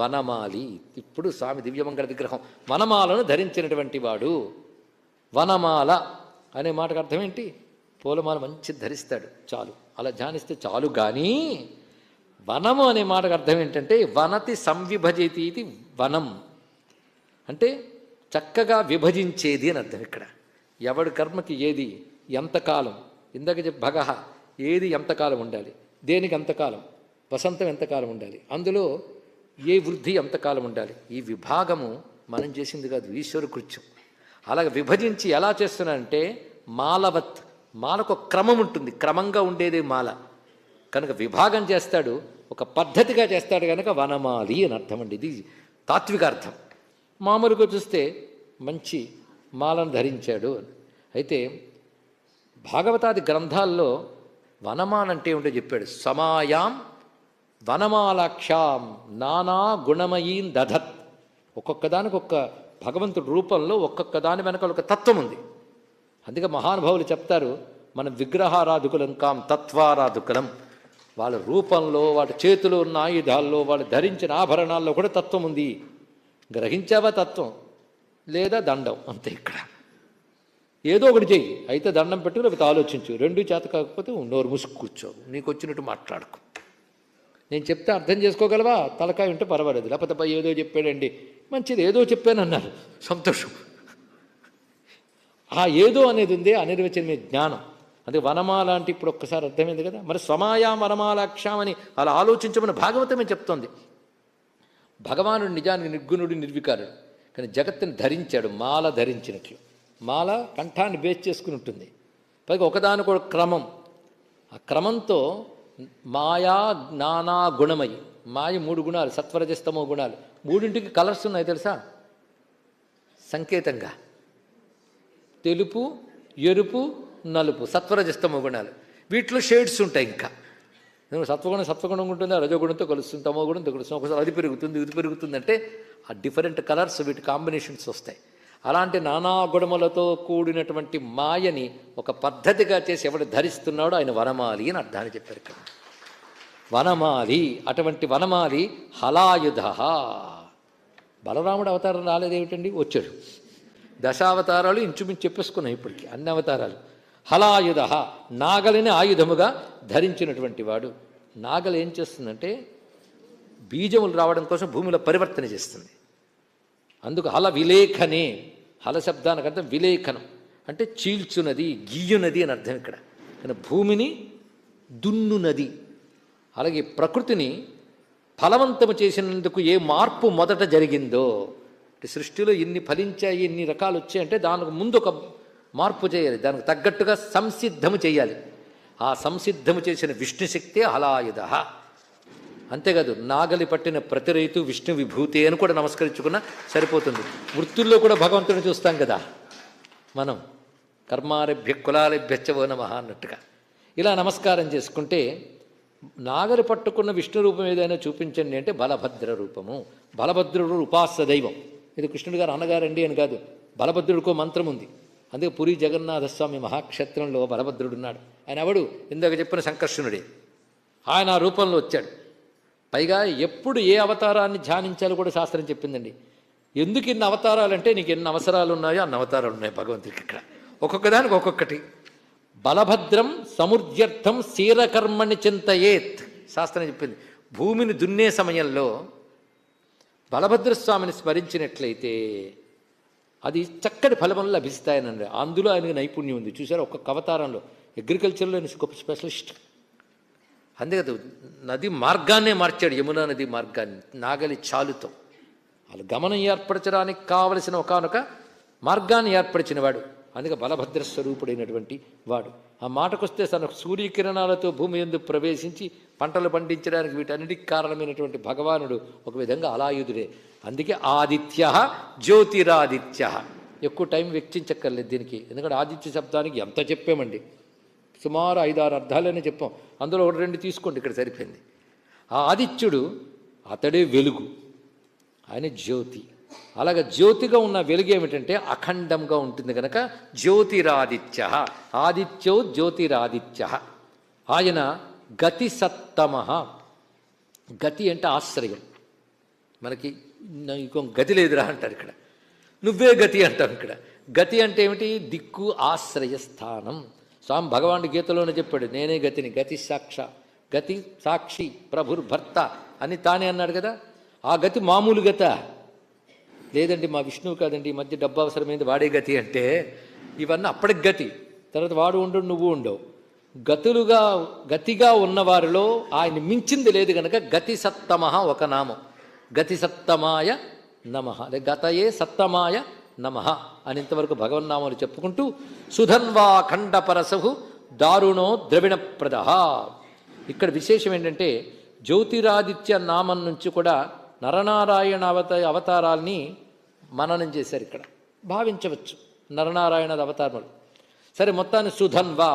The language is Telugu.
వనమాలి. ఇప్పుడు స్వామి దివ్యమంగళ విగ్రహం. వనమాలను ధరించినటువంటి వాడు వనమాల అనే మాటకు అర్థం ఏంటి? పూలమాల మంచి ధరిస్తాడు. చాలు. అలా ధ్యానిస్తే చాలు కానీ వనము అనే మాటకు అర్థం ఏంటంటే వనతి సంవిభజతి ఇది వనం. అంటే చక్కగా విభజించేది అని అర్థం ఇక్కడ. ఎవడి కర్మకి ఏది ఎంతకాలం? ఇందాక చెప్పి భగహ ఏది ఎంతకాలం ఉండాలి? దేనికి ఎంతకాలం? వసంతం ఎంతకాలం ఉండాలి? అందులో ఏ వృద్ధి ఎంతకాలం ఉండాలి? ఈ విభాగము మనం చేసింది కాదు ఈశ్వరు కృత్యం. అలాగ విభజించి ఎలా చేస్తున్నానంటే మాలవత్ మాలకు క్రమం ఉంటుంది. క్రమంగా ఉండేది మాల. కనుక విభాగం చేస్తాడు ఒక పద్ధతిగా చేస్తాడు కనుక వనమాలి అని అర్థం అండి. ఇది తాత్విక అర్థం మామూలుగా చూస్తే మంచి మాలను ధరించాడు అయితే భాగవతాది గ్రంథాల్లో వనమాల అంటే ఏమిటో చెప్పాడు. సమాయాం వనమాలాక్షాం నానా గుణమయీం దధత్. ఒక్కొక్క దానికి ఒక్క భగవంతుడి రూపంలో ఒక్కొక్క దాని వెనక ఒక తత్వం ఉంది. అందుకే మహానుభావులు చెప్తారు మనం విగ్రహారాధకులం కాం తత్వారాధకులం. వాళ్ళ రూపంలో వాళ్ళ చేతిలో ఉన్న ఆయుధాల్లో వాళ్ళు ధరించిన ఆభరణాల్లో కూడా తత్వం ఉంది. గ్రహించావా తత్వం? లేదా దండం? అంతే ఇక్కడ. ఏదో ఒకటి చెయ్యి. అయితే దండం పెట్టు లేకపోతే ఆలోచించు. రెండు చేత కాకపోతే నోరు ముసుగు కూర్చోవు. నీకు వచ్చినట్టు మాట్లాడుకో. నేను చెప్తే అర్థం చేసుకోగలవా? తలకాయ ఉంటే పర్వాలేదు. లేకపోతే పై ఏదో చెప్పాడండి. మంచిది ఏదో చెప్పానన్నారు. సంతోషం. ఆ ఏదో అనేది ఉంది అనిర్వచనమే జ్ఞానం. అందుకే వనమాల అంటే ఇప్పుడు ఒక్కసారి అర్థమైంది కదా? మరి స్వమాయా వనమాలాక్షామని అలా ఆలోచించమని భాగవతమే చెప్తోంది. భగవానుడు నిజానికి నిర్గుణుడు నిర్వికారుడు. కానీ జగత్తుని ధరించాడు మాల ధరించినట్లు. మాల కంఠాన్ని బేస్ చేసుకుని ఉంటుంది. పైగా ఒకదానికి క్రమం. ఆ క్రమంతో మాయా జ్ఞానా గుణమయి మాయ మూడు గుణాలు సత్వరజస్తమో గుణాలు. మూడింటికి కలర్స్ ఉన్నాయి తెలుసా? సంకేతంగా. తెలుపు ఎరుపు నలుపు సత్వరజస్తమో గుణాలు. వీటిలో షేడ్స్ ఉంటాయి ఇంకా. నేను సత్వగుణం సత్వగుణం ఉంటుంది? రజోగుణంతో కలుస్తుంది తమో గుణంతో కలుస్తుంది ఒకసారి అది పెరుగుతుంది ఇది పెరుగుతుంది అంటే ఆ డిఫరెంట్ కలర్స్ వీటి కాంబినేషన్స్ వస్తాయి. అలాంటి నానా గుణములతో కూడినటువంటి మాయని ఒక పద్ధతిగా చేసి ఎవడు ధరిస్తున్నాడో ఆయన వనమాలి అని అర్థాన్ని చెప్పారు ఇక్కడ. వనమాలి అటువంటి వనమాలి హలాయుధ. బలరాముడు అవతారం రాలేదేమిటండి? వచ్చాడు. దశావతారాలు ఇంచుమించు చెప్పేసుకున్నాయి ఇప్పటికి అన్ని అవతారాలు. హలాయుధ నాగలిని ఆయుధముగా ధరించినటువంటి వాడు. నాగలు ఏం చేస్తుందంటే బీజములు రావడం కోసం భూమిలో పరివర్తన చేస్తుంది. అందుకు హల విలేఖనే హల శబ్దానికి అర్థం విలేఖనం. అంటే చీల్చునది గీయునది అని అర్థం ఇక్కడ. కానీ భూమిని దున్నునది. అలాగే ప్రకృతిని ఫలవంతము చేసినందుకు ఏ మార్పు మొదట జరిగిందో అంటే సృష్టిలో ఇన్ని ఫలించాయి ఇన్ని రకాలు వచ్చాయంటే దానికి ముందు ఒక మార్పు చేయాలి. దానికి తగ్గట్టుగా సంసిద్ధము చేయాలి. ఆ సంసిద్ధము చేసిన విష్ణుశక్తే హలాయుధ. అంతేకాదు నాగలి పట్టిన ప్రతి రైతు విష్ణు విభూతి అని కూడా నమస్కరించుకున్నా సరిపోతుంది. వృత్తుల్లో కూడా భగవంతుని చూస్తాం కదా. మనం కర్మారభ్య కులాలభ్యచ్చవో నమ అన్నట్టుగా. ఇలా నమస్కారం చేసుకుంటే నాగలి పట్టుకున్న విష్ణు రూపం ఏదైనా చూపించండి అంటే బలభద్ర రూపము. బలభద్రుడు ఉపాస దైవం. ఇది కృష్ణుడు గారు అన్నగారండి అని కాదు. బలభద్రుడికో మంత్రం ఉంది. అందుకే పురి జగన్నాథస్వామి మహాక్షేత్రంలో బలభద్రుడున్నాడు ఆయన ఎవడు? ఇందాక చెప్పిన సంకర్షణుడే ఆయన ఆ రూపంలో వచ్చాడు. పైగా ఎప్పుడు ఏ అవతారాన్ని ధ్యానించాలో కూడా శాస్త్రం చెప్పిందండి. ఎందుకు ఇన్ని అవతారాలు అంటే నీకు ఎన్ని అవసరాలు ఉన్నాయో అన్ని అవతారాలు ఉన్నాయి భగవంతుడికి ఇక్కడ. ఒక్కొక్క దానికి ఒక్కొక్కటి. బలభద్రం సముద్యర్థం శీరకర్మని చింతయేత్ శాస్త్రం చెప్పింది. భూమిని దున్నే సమయంలో బలభద్రస్వామిని స్మరించినట్లయితే అది చక్కటి ఫలములు లభిస్తాయనండి. అందులో ఆయనకు నైపుణ్యం ఉంది. చూసారు ఒక్కొక్క అవతారంలో. అగ్రికల్చర్లో ఆయన గొప్ప స్పెషలిస్ట్. అంతే కదా నది మార్గాన్నే మార్చాడు యమునా నది మార్గాన్ని. నాగలి చాలుతో. వాళ్ళు గమనం ఏర్పరచడానికి కావలసిన ఒకనొక మార్గాన్ని ఏర్పరిచిన వాడు అందుకే బలభద్ర స్వరూపుడైనటువంటి వాడు. ఆ మాటకొస్తే తన సూర్యకిరణాలతో భూమి ఎందు ప్రవేశించి పంటలు పండించడానికి వీటన్నిటికి కారణమైనటువంటి భగవానుడు ఒక విధంగా అలాయుధుడే అందుకే ఆదిత్య జ్యోతిరాదిత్య. ఎక్కువ టైం వెచ్చించక్కర్లేదు దీనికి. ఎందుకంటే ఆదిత్య శబ్దానికి ఎంత చెప్పామండి. సుమారు ఐదారు అర్థాలనే చెప్పాం. అందులో ఒకటి రెండు తీసుకోండి ఇక్కడ సరిపోయింది. ఆ ఆదిత్యుడు అతడే వెలుగు. ఆయన జ్యోతి. అలాగే జ్యోతిగా ఉన్న వెలుగు ఏమిటంటే అఖండంగా ఉంటుంది కనుక జ్యోతిరాదిత్య. ఆదిత్యో జ్యోతిరాదిత్య. ఆయన గతి సత్తమ. గతి అంటే ఆశ్రయం. మనకి ఇంకో గతి లేదురా అంటారు ఇక్కడ. నువ్వే గతి అంటాం ఇక్కడ. గతి అంటే ఏమిటి? దిక్కు ఆశ్రయ స్థానం స్వామి భగవానుడు గీతలోనే చెప్పాడు నేనే గతిని గతి సాక్ష గతి సాక్షి ప్రభుర్భర్త అని తానే అన్నాడు కదా. ఆ గతి మామూలు గత. లేదండి మా విష్ణువు కాదండి ఈ మధ్య డబ్బు అవసరమైంది వాడే గతి అంటే ఇవన్నీ అప్పటికి గతి. తర్వాత వాడు ఉండు నువ్వు ఉండవు. గతులుగా గతిగా ఉన్నవారిలో ఆయన మించింది లేదు గనక గతి సత్తమ ఒక నామం. గతి సత్తమాయ నమ. అదే గతయే సత్తమాయ నమ అని ఇంతవరకు భగవన్నామాలు చెప్పుకుంటూ సుధన్వా ఖండపరసహు దారుణో ద్రవిణ ప్రద ఇక్కడ విశేషం ఏంటంటే జ్యోతిరాదిత్య నామం నుంచి కూడా నరనారాయణ అవత అవతారాల్ని మననం చేశారు ఇక్కడ. భావించవచ్చు నరనారాయణ అవతారములు. సరే మొత్తాన్ని సుధన్వా